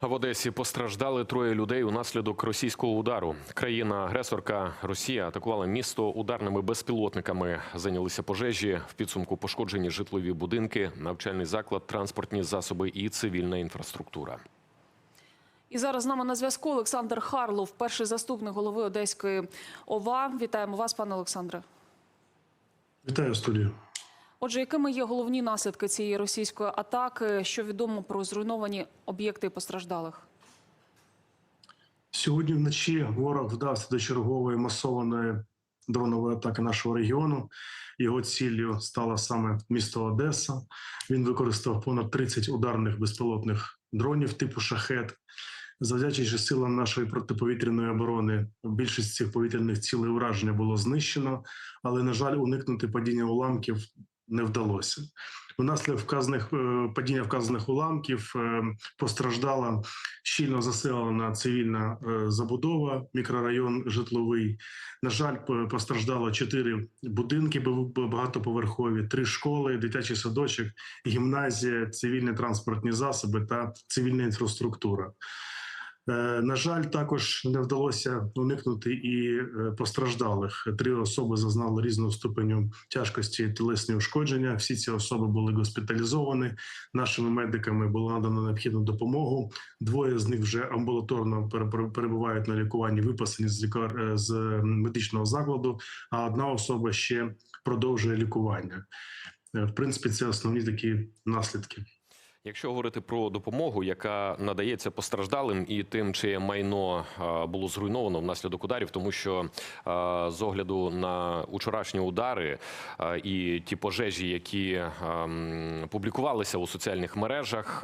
В Одесі постраждали троє людей унаслідок російського удару. Країна-агресорка Росія атакувала місто ударними безпілотниками. Зайнялися пожежі. В підсумку пошкоджені житлові будинки, навчальний заклад, транспортні засоби і цивільна інфраструктура. І зараз з нами на зв'язку Олександр Харлов, перший заступник голови Одеської ОВА. Вітаємо вас, пане Олександре. Вітаю студію. Отже, якими є головні наслідки цієї російської атаки? Що відомо про зруйновані об'єкти постраждалих? Сьогодні вночі ворог вдався до чергової масованої дронової атаки нашого регіону. Його ціллю стало саме місто Одеса. Він використав понад 30 ударних безпілотних дронів типу шахет. Завдячуючи силам нашої протиповітряної оборони, більшість цих повітряних цілей ураження було знищено, але на жаль, уникнути падіння уламків не вдалося. Внаслідок вказаних е, падіння вказаних уламків е, постраждала щільно заселена цивільна е, забудова, мікрорайон житловий. На жаль, постраждало чотири будинки багатоповерхові, три школи, дитячий садочок, гімназія, цивільні транспортні засоби та цивільна інфраструктура. Е, На жаль, також не вдалося уникнути і е, постраждалих. Три особи зазнали різного ступеню тяжкості тілесні ушкодження. Всі ці особи були госпіталізовані. Нашими медиками було надано необхідну допомогу. Двоє з них вже амбулаторно пере- пере- перебувають на лікуванні, виписані з лікар е, з медичного закладу. А одна особа ще продовжує лікування. В принципі, це основні такі наслідки. Якщо говорити про допомогу, яка надається постраждалим і тим, чиє майно було зруйновано внаслідок ударів, тому що з огляду на учорашні удари і ті пожежі, які публікувалися у соціальних мережах,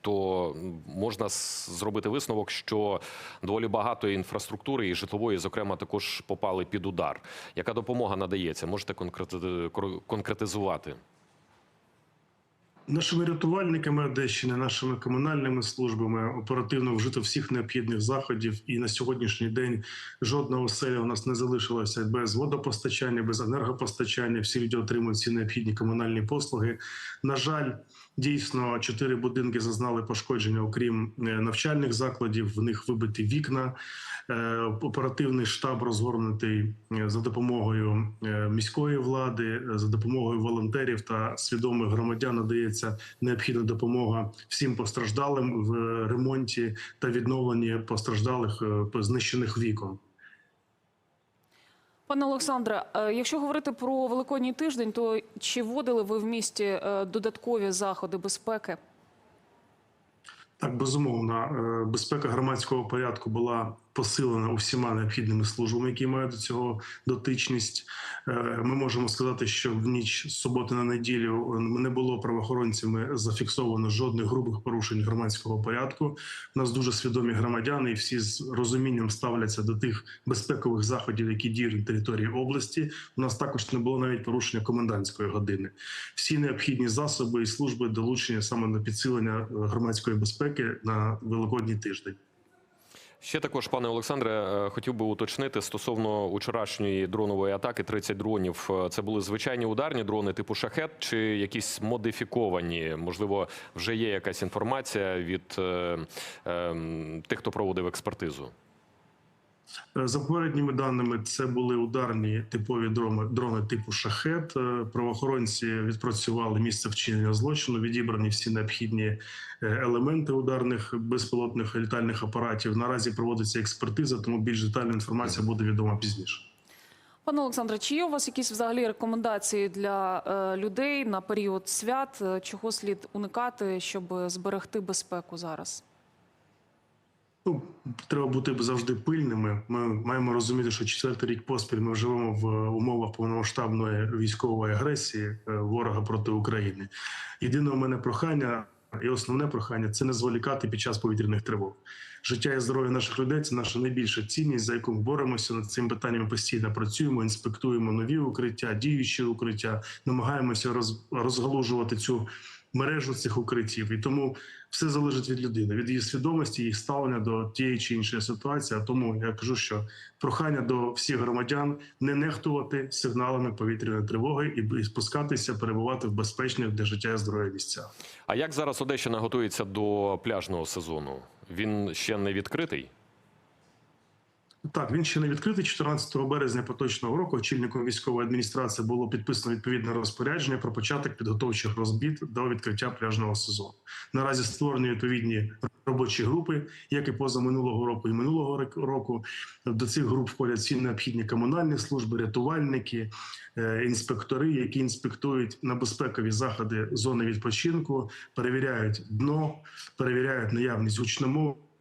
то можна зробити висновок, що доволі багато інфраструктури і житлової, зокрема, також попали під удар. Яка допомога надається? Можете конкрети- конкретизувати? Нашими рятувальниками Одещини, нашими комунальними службами оперативно вжито всіх необхідних заходів. І на сьогоднішній день жодна оселя у нас не залишилася без водопостачання, без енергопостачання. Всі люди отримують всі необхідні комунальні послуги. На жаль, дійсно чотири будинки зазнали пошкодження, окрім е, навчальних закладів. В них вибиті вікна. Е, Оперативний штаб розгорнутий е, за допомогою міської влади, за допомогою волонтерів та свідомих громадян надається необхідна допомога всім постраждалим в ремонті та відновленні постраждалих знищених вікон. Пане Олександре, е, якщо говорити про Великодній тиждень, то чи вводили ви в місті е, додаткові заходи безпеки? Так, безумовно, е, безпека громадського порядку була посилена усіма необхідними службами, які мають до цього дотичність. Е, Ми можемо сказати, що в ніч з суботи на неділю е, не було правоохоронцями зафіксовано жодних грубих порушень громадського порядку. У нас дуже свідомі громадяни, і всі з розумінням ставляться до тих безпекових заходів, які діють на території області. У нас також не було навіть порушення комендантської години. Всі необхідні засоби і служби долучені саме на підсилення е, громадської безпеки на великодній тиждень. Ще також, пане Олександре, е, хотів би уточнити стосовно учорашньої дронової атаки 30 дронів. Е, Це були звичайні ударні дрони типу шахет чи якісь модифіковані? Можливо, вже є якась інформація від е, е, тих, хто проводив експертизу. Е, За попередніми даними, це були ударні типові дрони, дрони типу шахет. Е, Правоохоронці відпрацювали місце вчинення злочину, відібрані всі необхідні е, елементи ударних безпілотних літальних апаратів. Наразі проводиться експертиза, тому більш детальна інформація буде відома пізніше. Пане Олександре, чи є у вас якісь взагалі рекомендації для людей на період свят? Чого слід уникати, щоб зберегти безпеку зараз? Ну, треба бути завжди пильними. Ми маємо розуміти, що четвертий рік поспіль ми живемо в умовах повномасштабної військової агресії е, ворога проти України. Єдине у мене прохання і основне прохання це не зволікати під час повітряних тривог. Життя і здоров'я наших людей це наша найбільша цінність, за яку ми боремося над цим питанням. Постійно працюємо, інспектуємо нові укриття, діючі укриття, намагаємося роз, розгалужувати цю мережу цих укриттів. І тому все залежить від людини, від її свідомості, її ставлення до тієї чи іншої ситуації. А тому я кажу, що прохання до всіх громадян не нехтувати сигналами повітряної тривоги і спускатися, перебувати в безпечних для життя і здоров'я місцях. А як зараз Одещина готується до пляжного сезону? Він ще не відкритий? Так, він ще не відкритий. 14 березня поточного року очільником військової адміністрації було підписано відповідне розпорядження про початок підготовчих розбіт до відкриття пляжного сезону. Наразі створені відповідні робочі групи, як і поза минулого року і минулого рок- року. До цих груп входять всі необхідні комунальні служби, рятувальники, е, інспектори, які інспектують на безпекові заходи зони відпочинку, перевіряють дно, перевіряють наявність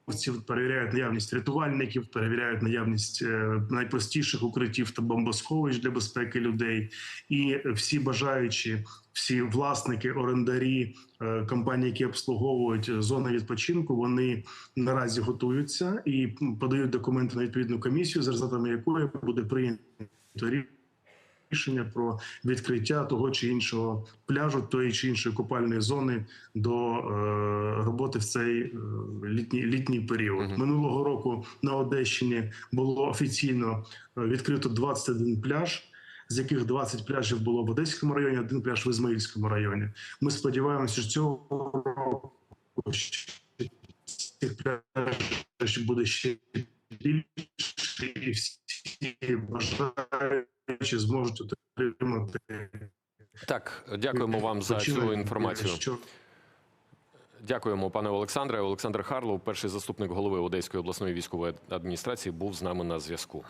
гучномов. Перевіряють наявність рятувальників, перевіряють наявність е, найпростіших укриттів та бомбосховищ для безпеки людей. І всі бажаючі, всі власники, орендарі, е, компанії, які обслуговують зони відпочинку, вони наразі готуються і подають документи на відповідну комісію, за результатами якої буде прийнято рішення про відкриття того чи іншого пляжу, тої чи іншої купальної зони до е, роботи в цей е, літній літній період. Мгм. Минулого року на Одещині було офіційно е, відкрито 21 пляж. З яких 20 пляжів було в Одеському районі, один пляж в Ізмаїльському районі. Ми сподіваємося, що цього року цих пляжів буде ще більше, і всі бажаючі зможуть отримати Так, дякуємо вам за цю інформацію. Дякуємо, пане Олександре. Олександр Харлов, перший заступник голови Одеської обласної військової адміністрації, був з нами на зв'язку.